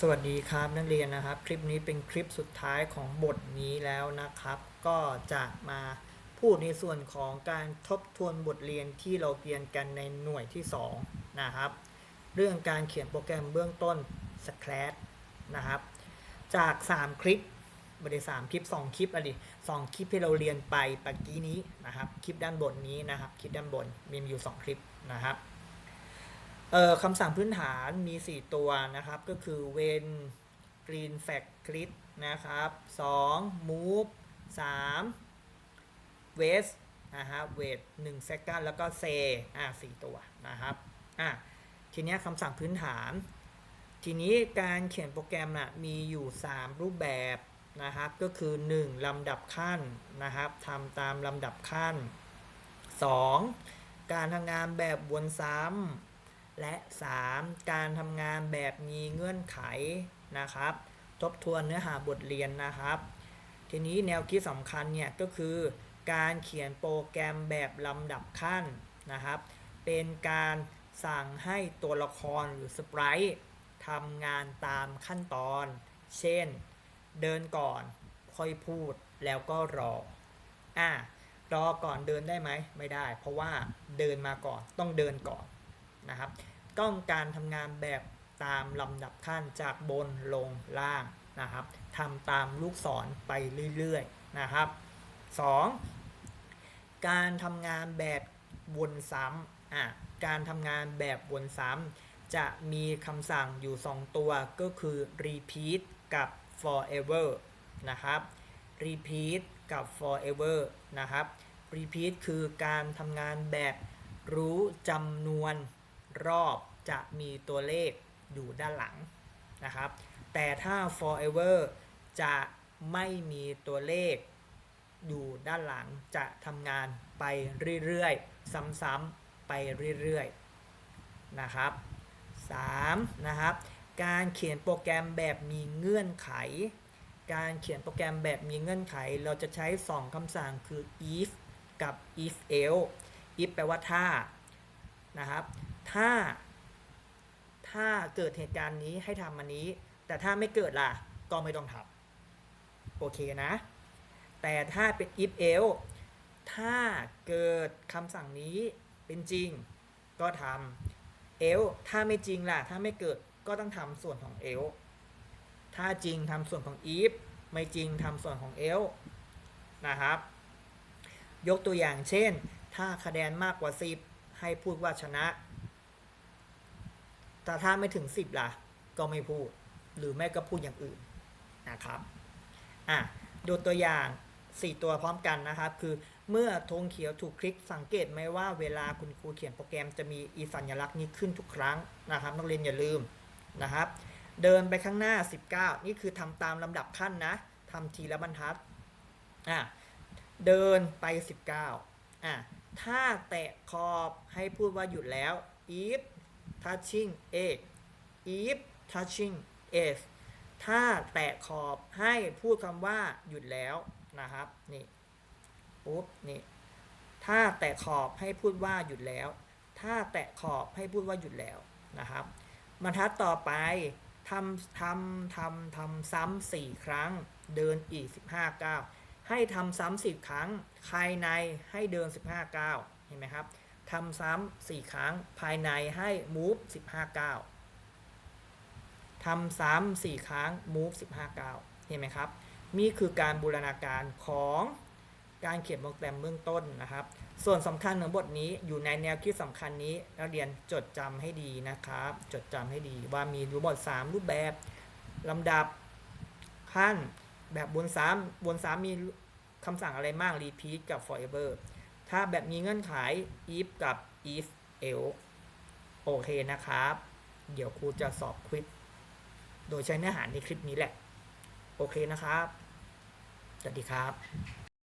สวัสดีครับนักเรียนนะครับ คลิปนี้เป็นคลิปสุดท้ายของบทนี้แล้วนะครับ ก็จะมาพูดในส่วนของการทบทวนบทเรียนที่เราเรียนกันในหน่วยที่2นะครับ เรื่องการเขียนโปรแกรมเบื้องต้น s c r a t นะครับ จาก 3 คลิปไม่ได้3คลิป 2 คลิปอะไรสองคลิปที่เราเรียนไปปกกี้นี้นะครับ คลิปด้านบนนี้นะครับ คลิปด้านบนมีอยู่ 2 คลิปนะครับ เอ่อคำสั่งพื้นฐานมี 4 ตัวนะครับ ก็คือ when green fact click นะครับ 2 move 3 wait นะฮะ wait 1 second แล้วก็ say อ่า4ตัวนะครับอะทีเนี้ยคำสั่งพื้นฐาน ทีนี้การเขียนโปรแกรมน่ะมีอยู่ 3 รูปแบบนะครับ ก็คือ 1 ลำดับขั้นนะครับทำตามลำดับขั้น 2. การทำงานแบบวนซ้ำ และ 3. การทำงานแบบมีเงื่อนไขนะครับ ทบทวนเนื้อหาบทเรียนนะครับ ทีนี้แนวคิดสำคัญเนี่ยก็คือ การเขียนโปรแกรมแบบลำดับขั้นนะครับ เป็นการสั่งให้ตัวละครหรือสปรายทำงานตามขั้นตอน เช่น เดินก่อนค่อยพูดแล้วก็รออะรอก่อนเดินได้ไหมไม่ได้ เพราะว่าเดินมาก่อนต้องเดินก่อน นะครับ ต้องการทำงานแบบตามลำดับขั้นจากบนลงล่างนะครับทำตามลูกศรไปเรื่อยๆนะครับ 2. การทำงานแบบวนซ้ำอะการทำงานแบบวนซ้ำจะมีคำสั่งอยู่ 2 ตัวก็คือ repeat กับ forever นะครับ repeat กับ forever นะครับ repeat คือการทำงานแบบรู้จำนวน รอบจะมีตัวเลขอยู่ด้านหลังนะครับ แต่ถ้า forever จะไม่มีตัวเลขอยู่ด้านหลังจะทำงานไปเรื่อยๆ ซ้ำๆไปเรื่อยๆนะครับ 3. นะครับ การเขียนโปรแกรมแบบมีเงื่อนไข การเขียนโปรแกรมแบบมีเงื่อนไข เราจะใช้ 2คำสั่งคือ if กับ if else if แปลว่าถ้านะครับ ถ้า ถ้าเกิดเหตุการณ์นี้ให้ทำอันนี้ แต่ถ้าไม่เกิดล่ะ ก็ไม่ต้องทำโอเคนะ แต่ถ้าเป็น if else ถ้าเกิดคำสั่งนี้เป็นจริง ก็ทำ else ถ้าไม่จริงล่ะ ถ้าไม่เกิดก็ต้องทำส่วนของ else ถ้าจริงทำส่วนของ if ไม่จริงทำส่วนของ else นะครับ ยกตัวอย่างเช่น ถ้าคะแนนมากกว่า 10 ให้พูดว่าชนะ แต่ถ้าไม่ถึง 10ล่ะ ก็ไม่พูด หรือไม่ก็พูดอย่างอื่นนะครับอะดูตัวอย่าง 4 ตัวพร้อมกันนะครับ คือเมื่อธงเขียวถูกคลิกสังเกตไหมว่าเวลาคุณครูเขียนโปรแกรมจะมีอีสัญลักษณ์นี้ขึ้นทุกครั้งนะครับนักเรียนอย่าลืมนะครับ เดินไปข้างหน้า 19 นี่คือทำตามลำดับขั้นนะทำทีละบรรทัดอะเดินไป 19อะถ้าแตะขอบให้พูดว่าหยุดแล้ว if touching edge if touching edge ถ้าแตะขอบให้พูดคำว่าหยุดแล้วนะครับนี่ปุ๊บนี่ถ้าแตะขอบให้พูดว่าหยุดแล้ว ถ้าแตะขอบให้พูดว่าหยุดแล้วนะครับบรรทัดต่อไปทำทำทำทำซ้ำสี่ครั้ง เดินอีก15ก้าวให้ทำซ้ำสิบครั้งภายในให้เดิน15ก้าวเห็นไหมครับ ทำซ้ำสี่ครั้งภายในให้ move 15ก้าวทำซ้ำสี่ครั้ง move 15ก้าวเห็นไหมครับ นี่คือการบูรณาการของการเขียนโปรแกรมเบื้องต้นนะครับ ส่วนสำคัญของบทนี้อยู่ในแนวคิดสำคัญนี้นักเรียนจดจำให้ดีนะครับ จดจำให้ดีว่ามีรูปบท 3 รูปแบบลำดับขั้นแบบบนซ้ำบนซ้ำมีคำสั่งอะไรมาก repeat กับ forever ถ้าแบบมีเงื่อนไข if กับ if else โอเคนะครับ เดี๋ยวครูจะสอบควิดโดยใช้เนื้อหาในคลิปนี้แหละ โอเคนะครับ สวัสดีครับ